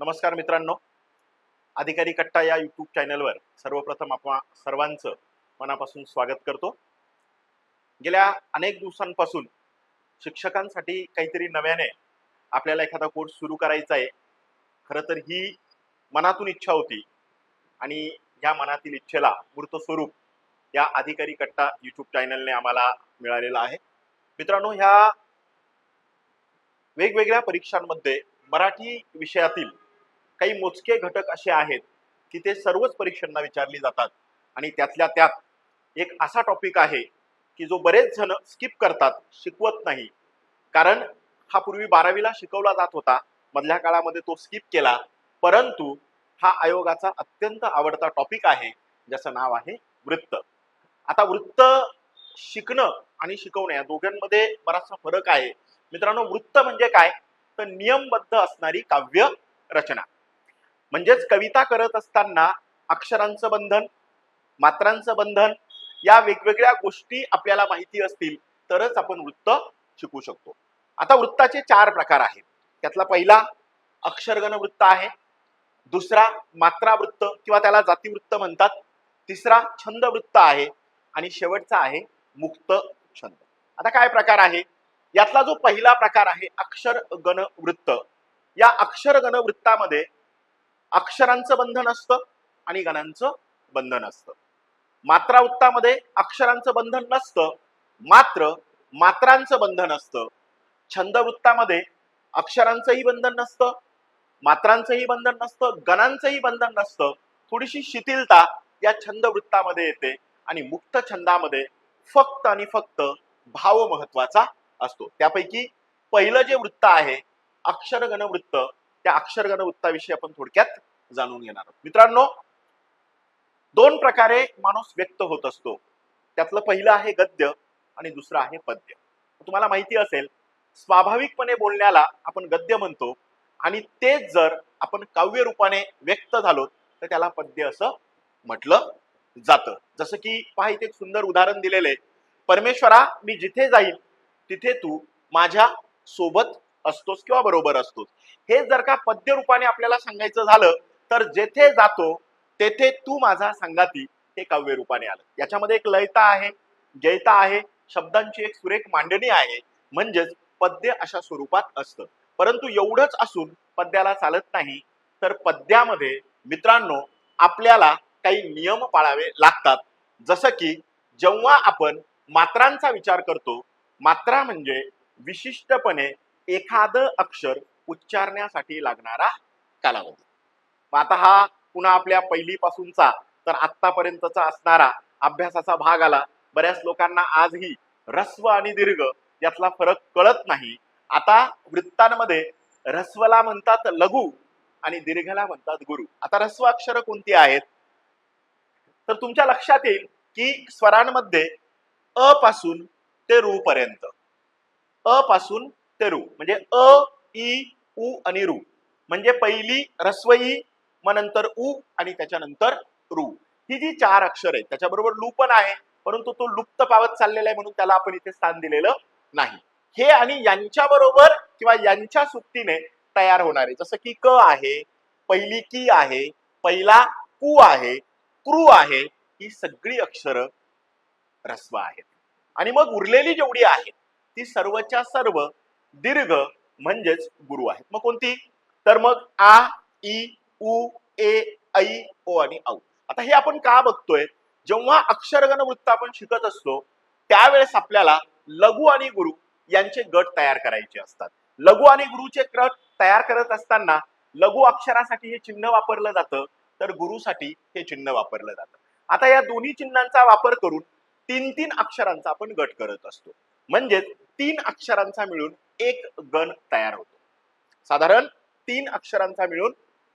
नमस्कार मित्रांनो. अधिकारी कट्टा या यूट्यूब चॅनलवर सर्वप्रथम आपण सर्वांचं मनापासून स्वागत करतो. गेल्या अनेक दिवसांपासून शिक्षकांसाठी काहीतरी नव्याने आपल्याला एखादा कोर्स सुरू करायचा आहे. खरं तर ही मनातून इच्छा होती आणि या मनातील इच्छेला मूर्त स्वरूप या अधिकारी कट्टा यूट्यूब चॅनलने आम्हाला मिळालेला आहे. मित्रांनो ह्या वेगवेगळ्या परीक्षांमध्ये मराठी विषयातील काही मोजके घटक असे आहेत की ते सर्वच परीक्षांना विचारली जातात. आणि त्यातल्या त्यात एक असा टॉपिक आहे की जो बरेच जण स्किप करतात शिकवत नाही. कारण हा पूर्वी बारावीला शिकवला जात होता. मधल्या काळामध्ये तो स्किप केला. परंतु हा आयोगाचा अत्यंत आवडता टॉपिक आहे ज्याचं नाव आहे वृत्त. आता वृत्त शिकणं आणि शिकवणं या दोघांमध्ये बराचसा फरक आहे. मित्रांनो वृत्त म्हणजे काय? तर नियमबद्ध असणारी काव्य रचना. म्हणजेच कविता करत असताना अक्षरांचं बंधन मात्रांचं बंधन या वेगवेगळ्या गोष्टी आपल्याला माहिती असतील तरच आपण वृत्त शिकू शकतो. आता वृत्ताचे चार प्रकार आहेत. त्यातला पहिला अक्षरगण वृत्त आहे दुसरा मात्रा वृत्त किंवा त्याला जातीवृत्त म्हणतात तिसरा छंद वृत्त आहे आणि शेवटचा आहे मुक्त छंद. आता काय प्रकार आहे? यातला जो पहिला प्रकार आहे अक्षर गण वृत्त. या अक्षर गण वृत्तामध्ये अक्षरांचं बंधन असतं आणि गणांचं बंधन असतं. मात्रा वृत्तामध्ये अक्षरांचं बंधन नसतं मात्र मात्रांचं बंधन असतं. छंद वृत्तामध्ये अक्षरांचंही बंधन नसतं मात्रांचंही बंधन नसतं गणांचंही बंधन नसतं. थोडीशी शिथिलता या छंद वृत्तामध्ये येते आणि मुक्त छंदामध्ये फक्त आणि फक्त भाव महत्त्वाचा असतो. त्यापैकी पहिलं जे वृत्त आहे अक्षरगण वृत्त त्या अक्षरगण वृत्ताविषयी आपण थोडक्यात जाणून घेणार आहोत. मित्रांनो दोन प्रकारे माणूस व्यक्त होत असतो. त्यातलं पहिलं आहे गद्य आणि दुसरं आहे पद्य. तुम्हाला माहिती असेल स्वाभाविकपणे बोलण्याला आपण गद्य म्हणतो आणि तेच जर आपण काव्य रूपाने व्यक्त झालो तर त्याला पद्य असं म्हटलं जातं. जसं की पहा इथे एक सुंदर उदाहरण दिलेलं आहे. परमेश्वरा मी जिथे जाईल तिथे तू माझ्या सोबत असतोस किंवा बरोबर असतोस हे जर का पद्य रूपाने आपल्याला सांगायचं झालं तर जेथे जातो तेथे तू माझा संगाती हे काव्य रूपाने आलं. याच्यामध्ये एक लयता आहे जयता आहे शब्दांची एक सुरेख मांडणी आहे. म्हणजेच पद्य अशा स्वरूपात असतं. परंतु एवढंच असून पद्याला चालत नाही तर पद्यामध्ये मित्रांनो आपल्याला काही नियम पाळावे लागतात. जसं की जेव्हा आपण मात्रांचा विचार करतो मात्रा म्हणजे विशिष्टपणे एखादं अक्षर उच्चारण्यासाठी लागणारा कालावधी. मग आता हा पुन्हा आपल्या पहिलीपासूनचा तर आत्तापर्यंतचा असणारा अभ्यासाचा भाग आला. बऱ्याच लोकांना आजही रस्व आणि दीर्घ यातला फरक कळत नाही. आता वृत्तांमध्ये रस्वला म्हणतात लघु आणि दीर्घला म्हणतात गुरु. आता रस्व अक्षर कोणती आहेत? तर तुमच्या लक्षात येईल की स्वरांमध्ये अ पासून ते रू पर्यंत. अ पासून ते रु. म्हणजे अ ई उ आणि रु. म्हणजे पहिली रस्वई मग नंतर उ आणि त्याच्यानंतर रु. ही जी चार अक्षर आहेत त्याच्याबरोबर लू पण आहे परंतु तो लुप्त पावत चाललेला आहे म्हणून त्याला आपण इथे स्थान दिलेलं नाही. हे आणि यांच्या बरोबर किंवा यांच्या सुक्तीने तयार होणारे जसं की क आहे पहिली की आहे पहिला कु आहे क्रू आहे ही सगळी अक्षर रस्व आहेत. आणि मग उरलेली जेवढी आहेत ती सर्वच्या सर्व दीर्घ म्हणजेच गुरु आहेत. मग कोणती? तर मग आ ई उ ए ऐ ओ आणि औ. आता हे आपण का बघतोय? जेव्हा अक्षरगण वृत्त आपण शिकत असतो त्यावेळेस आपल्याला लघु आणि गुरु यांचे गट तयार करायचे असतात. लघु आणि गुरुचे गट तयार करत असताना लघु अक्षरासाठी हे चिन्ह वापरलं जातं तर गुरुसाठी हे चिन्ह वापरलं जातं. आता या दोन्ही चिन्हांचा वापर करून तीन तीन अक्षरांचा आपण गट करत असतो. म्हणजेच तीन अक्षरांचा मिळून एक गण तयार होतो. साधारण तीन अक्षरांचा मिळून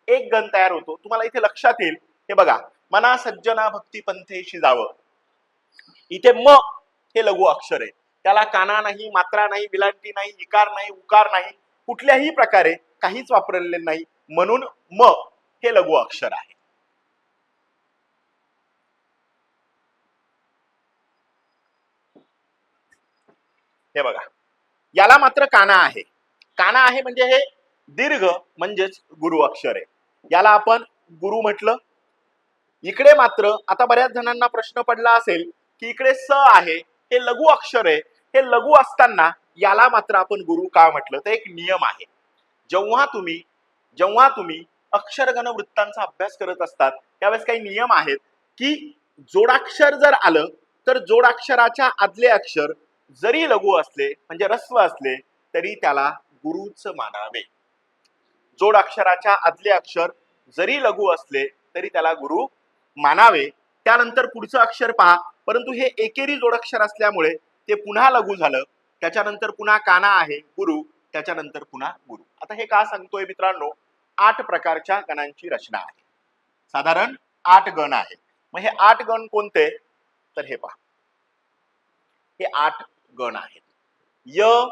एक गण तयार होतो. तुम्हाला इथे लक्षात येईल. हे बघा मना सज्जना भक्ती पंथेशी जावं. इथे म हे लघु अक्षर आहे. त्याला काना नाही मात्रा नाही विलांटी नाही इकार नाही उकार नाही कुठल्याही प्रकारे काहीच वापरलेले नाही. म्हणून म हे लघु अक्षर आहे. हे बघा. याला मात्र काना आहे. काना आहे म्हणजे हे दीर्घ म्हणजेच गुरु अक्षर आहे. याला आपण गुरु म्हटलं. इकडे मात्र आता बऱ्याच जणांना प्रश्न पडला असेल की इकडे स आहे हे लघु अक्षर आहे हे लघु असताना याला मात्र आपण गुरु का म्हटलं? तर एक नियम आहे. जेव्हा तुम्ही जेव्हा तुम्ही अक्षरगण वृत्तांचा अभ्यास करत असतात त्यावेळेस काही नियम आहेत की जोडाक्षर जर आलं तर जोडाक्षराच्या आदले अक्षर जरी लघु असले म्हणजे रस्व असले तरी त्याला गुरुच मानावे. जोड अक्षराच्या आदले अक्षर जरी लघु असले तरी त्याला गुरु मानावे. त्यानंतर पुढचं अक्षर पहा. परंतु हे एकेरी जोडाक्षर असल्यामुळे ते पुन्हा लघु झालं. त्याच्यानंतर पुन्हा काना आहे गुरु. त्याच्यानंतर पुन्हा गुरु. आता हे का सांगतोय मित्रांनो? आठ प्रकारच्या गणांची रचना आहे. साधारण आठ गण आहे. मग हे आठ गण कोणते? तर हे पहा. हे आठ गण आहेत. य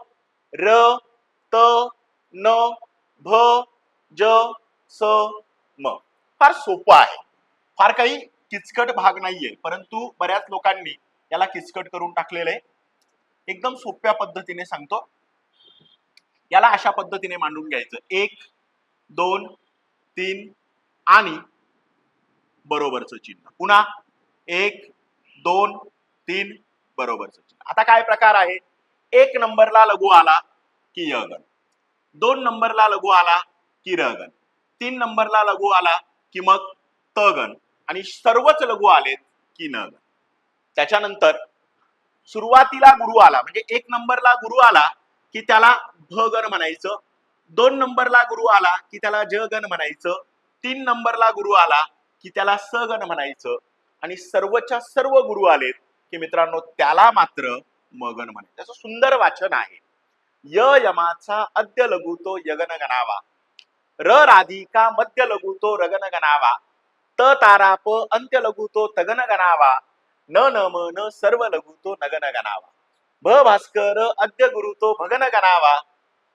र त न भ ज स म. फार सोपं आहे. फार काही किचकट भाग नाहीये परंतु बऱ्याच लोकांनी याला किचकट करून टाकलेलं आहे. एकदम सोप्या पद्धतीने सांगतो. याला अशा पद्धतीने मांडून घ्यायचं. एक दोन तीन आणि बरोबरचं चिन्ह. पुन्हा एक दोन तीन बरोबर सचिन. आता काय प्रकार आहे? एक नंबरला लघु आला की य गण दोन नंबरला लघु आला की र गण तीन नंबरला लघु आला की मग त आणि सर्वच लघु आलेत की नगन. त्याच्यानंतर सुरुवातीला गुरु आला. म्हणजे एक नंबरला गुरु आला की त्याला भ म्हणायचं. दोन नंबरला गुरु आला की त्याला ज म्हणायचं. तीन नंबरला गुरु आला की त्याला स म्हणायचं. आणि सर्वच्या सर्व गुरु आलेत की मित्रांनो त्याला मात्र मगन म्हणे. त्याचं सुंदर वाचन आहे. य यमाचा अद्य लघु तो यगन गणावा. र राधिका मध्य लघुतो रगन गणावा. त ताराप अंत्य लघुतो तगन गणावा. न नम न सर्व लघु तो नगन गणावा. भ भास्कर अद्य गुरु तो भगन गणावा.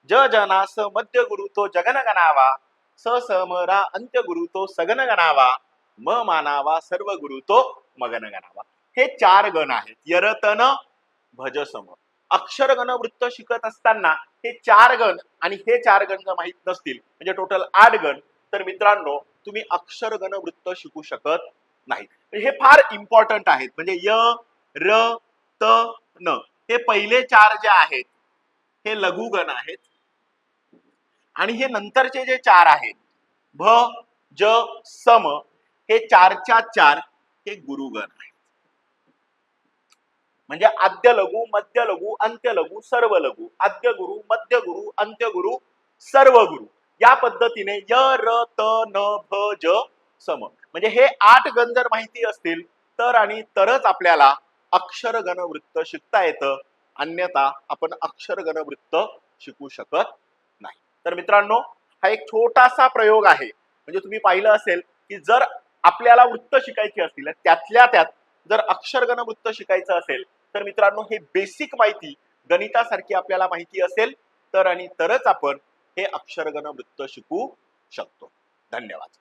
ज जनास मध्य गुरु तो जगन गणावा. स समरा अंत्य गुरुतो सगन गणावा. म मानावा सर्व गुरुतो मगन गणावा. हे चार गण आहेत. यरतन भजसम. अक्षरगण वृत्त शिकत असताना हे चार गण आणि हे चार गण जर माहीत नसतील म्हणजे टोटल आठ गण तर मित्रांनो तुम्ही अक्षरगण वृत्त शिकू शकत नाही म्हणजे हे फार इम्पॉर्टंट आहेत. म्हणजे य र त न. हे पहिले चार जे आहेत हे लघुगण आहेत. आणि हे नंतरचे जे चार आहेत भ ज सम हे चारच्या चार हे गुरुगण आहेत. म्हणजे आद्य लघु मध्य लघु अंत्य लघु सर्व लघु. आद्य गुरु मध्य गुरु अंत्य गुरु सर्व गुरु. या पद्धतीने य र त न भ ज सम म्हणजे हे आठ गण जर माहिती असतील तर आणि तरच आपल्याला अक्षर गण वृत्त शिकता येतं. अन्यथा आपण अक्षर गण वृत्त शिकू शकत नाही. तर मित्रांनो हा एक छोटासा प्रयोग आहे. म्हणजे तुम्ही पाहिलं असेल की जर आपल्याला वृत्त शिकायची असतील त्यातल्या त्यात जर अक्षरगण वृत्त शिकायचं असेल तर मित्रांनो हे बेसिक माहिती गणितासारखी आपल्याला माहिती असेल तर आणि तरच आपण हे अक्षरगण वृत्त शिकू शकतो. धन्यवाद.